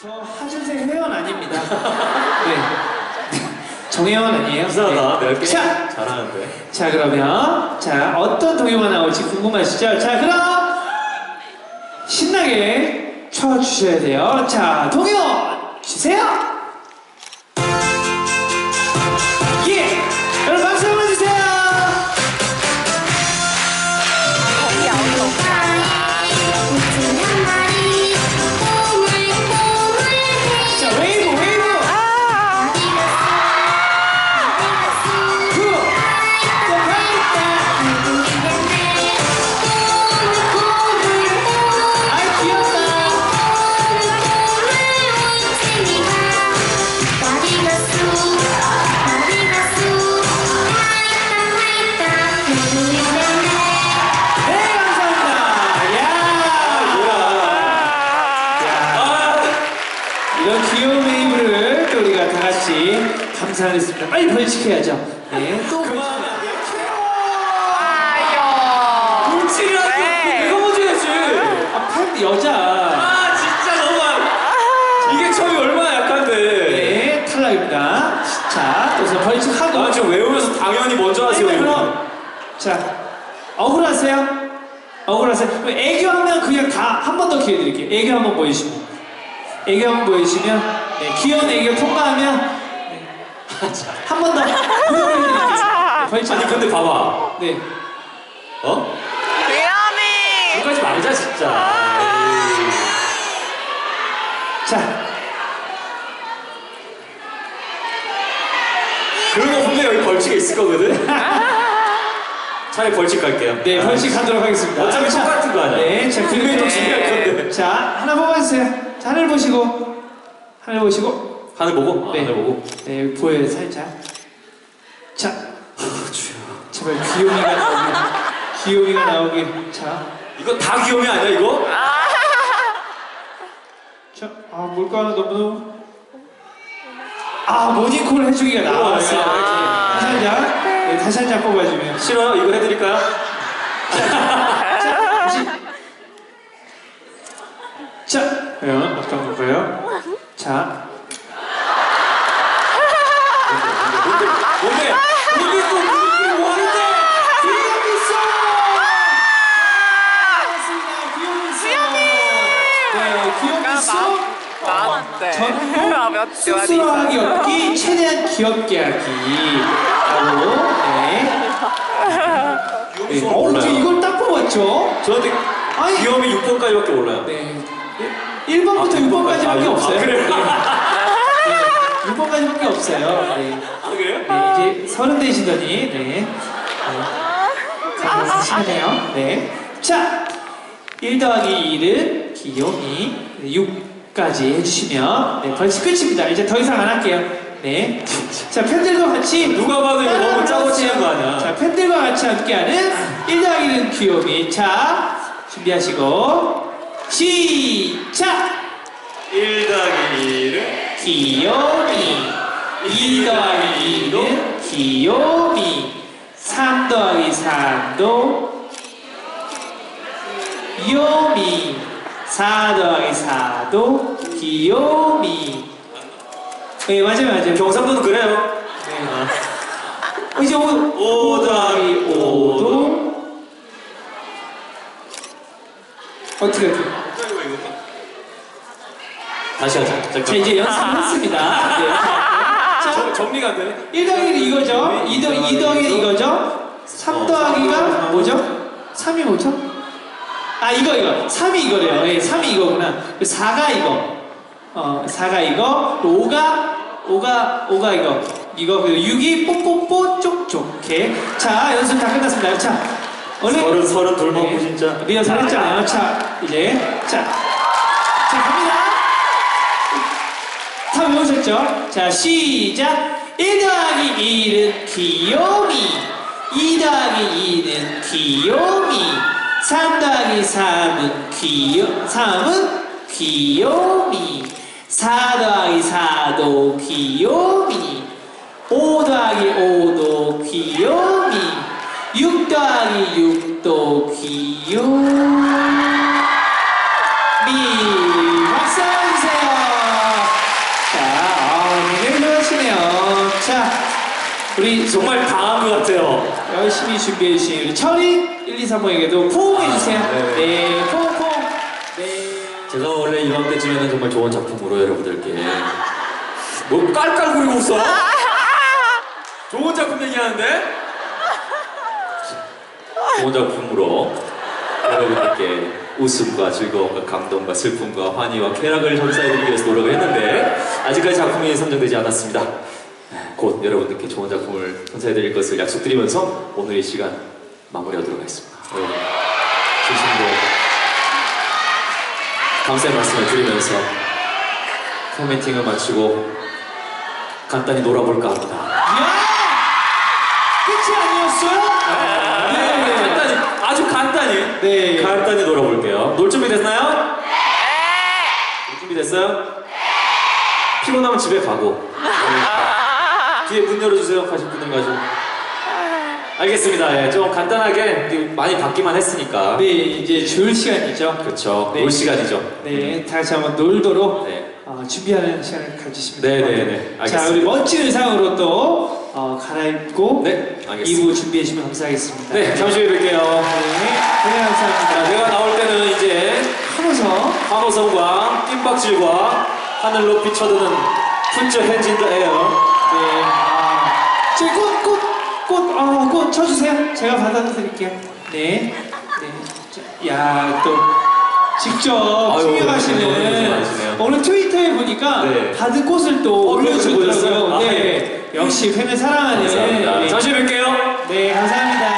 저 하준생 회원 아닙니다. 네. 정혜원 아니에요? 이상하다. 네. 내가 꽤 자, 잘하는데. 자 그러면 자 어떤 동요가 나올지 궁금하시죠? 자 그럼 신나게 춰주셔야 돼요. 자 동요 주세요. 감상했습니다. 빨리 번식해야죠. 네. 또 물질이라도 왜? 내가 먼저 해야지. 아, 팬 여자. 아, 진짜 너무. 안- 이게 처음이 얼마나 약한데. 네, 탈락입니다. 자, 우선 벌칙하고. 아, 지금 외우면서 당연히 먼저 하세요. 아니. 그럼. 자, 억울하세요? 억울하세요? 그럼 애교 하면 그냥 다 한 번 더 기회 드릴게요. 애교 한 번 보여주시면. 애교 한 번 보여주시면. 네, 귀여운 애교 통과하면. 네. 한번 더. 보여드릴게요. 네. 아니, 근데 봐봐. 네. 어? 미안해. 그까지 말자, 진짜. 에이. 자, 거 보면 여기 벌칙이 있을 거거든? 차라리 벌칙 갈게요. 네, 벌칙 하도록 하겠습니다. 어차피 자, 똑같은 거 아니야. 네, 자, 그게 더 중요할 건데. 자, 하나 뽑아주세요. 자, 하늘 보시고. 하늘 보시고. 하늘 보고? 네. 하늘 보고. 네, 보여요, 살짝. 자, 주여. 제발 귀요미가 나오길. 귀요미가 나오길. 자, 이거 다 귀염이 아니야, 이거? 자, 아, 뭘까, 너무너무. 아, 모닝콜 해주기가. 아. 다시 한 장. 네, 다시 한 장 뽑아주면. 싫어요? 이거 해드릴까요? 자, 과연 어떤 건가요? 자, 뭔데? 뭔데 또 우리끼리 뭐 하는데? 귀요미 송! 반갑습니다. 귀요미 송! 네, 귀요미 송! 나한테. 전국 아, 몇 쑥스러움이 시간이서. 없기 최대한 귀엽게 하기 라고 네. 네. 어, 어떻게 이걸 딱 뽑았죠? 저한테 아니. 귀염이 6번까지밖에 몰라요. 네 1번부터 아, 6번까지밖에 아, 없어요 아, 그래요? 네. 6번까지밖에 없어요 네. 아, 그래요? 네, 이제 서른 되시더니 네. 네. 시간이에요 네. 자 1 더하기 1은 귀요미 6 까지 해주시면 네, 벌칙 끝입니다. 이제 더 이상 안 할게요. 네. 자 팬들과 같이 누가 봐도 이거 너무 짜고 치는 거 아니야? 자 팬들과 같이 함께하는 1 더하기 1은 귀요미. 자 준비하시고 시작! 1 더하기 1은 귀요미. 2 더하기 2는 귀요미. 3 더하기 3도 요미 4 더하기 4도 귀요미 네 맞아요 맞아요 경상도는 그래요. 네. 이제 5, 오 더하기 5도 어떻게 어떻게 다시 하자. 자 잠깐. 이제 연습했습니다 네. 정- 정리가 안 되네. 1 더하기 1 이거죠 2 더, 2 더하기 1 이거죠 3 더하기가 뭐죠? 3이 뭐죠? 아 이거 이거. 3이 이거래요. 예, 3이 이거구나. 4가 이거. 어 4가 이거. 5가 5가 5가 이거. 이거 그리고 6이 뽀뽀뽀 쪽쪽. 이렇게. 자 연습 다 끝났습니다. 자 얼른 서른 서른 돌 먹고 네. 진짜. 리허설 했잖아요 자 이제. 자, 자 갑니다. 다 외우셨죠? 자 시작. 1 더하기 1은 귀요미. 2 더하기 2는 귀요미 3 더하기 3은 귀요 3은 귀요미. 4 더하기 4도 귀요미. 5 더하기 5도 귀요미. 6 더하기 6도 귀요미. 박수 주세요. 자 아, 오늘 그러시네요. 자 우리 정말 방한 것 같아요. 열심히 준비해 주신 우리 철이 1, 2, 3호에게도 포옹해 주세요. 아, 네. 네, 포옹, 포옹. 네. 제가 원래 이맘때쯤에는 정말 좋은 작품으로 여러분들께 뭐 깔깔거리고 웃어? 좋은 작품 얘기하는데? 좋은 작품으로 여러분들께 웃음과 즐거움과 감동과 슬픔과 환희와 쾌락을 전사해드리기 위해서 노력을 했는데 아직까지 작품이 선정되지 않았습니다. 곧 여러분들께 좋은 작품을 선사해드릴 것을 약속드리면서 오늘 이 시간 마무리하도록 하겠습니다. 여러분 진심으로 감사의 말씀을 드리면서 팬미팅을 마치고 간단히 놀아볼까 합니다. 끝이 아니었어요? 네, 간단히, 아주 간단히, 네. 간단히 놀아볼게요. 놀 준비 됐나요? 네. 놀 준비 됐어요? 피곤하면 집에 가고. 네. 뒤에 문 열어주세요. 가실 분들 가지고. 알겠습니다. 예, 좀 간단하게 많이 받기만 했으니까. 네, 이제 좋을 시간이죠. 그렇죠. 네. 놀 시간이죠. 네, 다 같이 한번 놀도록 네. 어, 준비하는 시간을 가지시면 네, 네. 네. 자, 알겠습니다. 우리 멋진 의상으로 또 어, 갈아입고 네, 알겠습니다. 2부 준비해 주시면 감사하겠습니다. 네, 잠시 후에 뵐게요. 네, 감사합니다. 자, 내가 나올 때는 이제 하면서 환호성과 뜀박질과 하늘 높이 쳐드는 푼저 핸즈 인더 에어 네, 아, 저희 꽃, 꽃, 꽃, 어, 꽃 쳐주세요. 제가 받아드릴게요. 네, 네. 자, 야, 또 직접 아유, 너무 챙겨가시는 고생하시네요. 오늘 트위터에 보니까 네. 받은 꽃을 또 어, 올려주더라고요. 보셨어요? 아, 네, 네. 역시 팬을 사랑하는. 감사합니다. 네. 후에 뵐게요. 네, 감사합니다.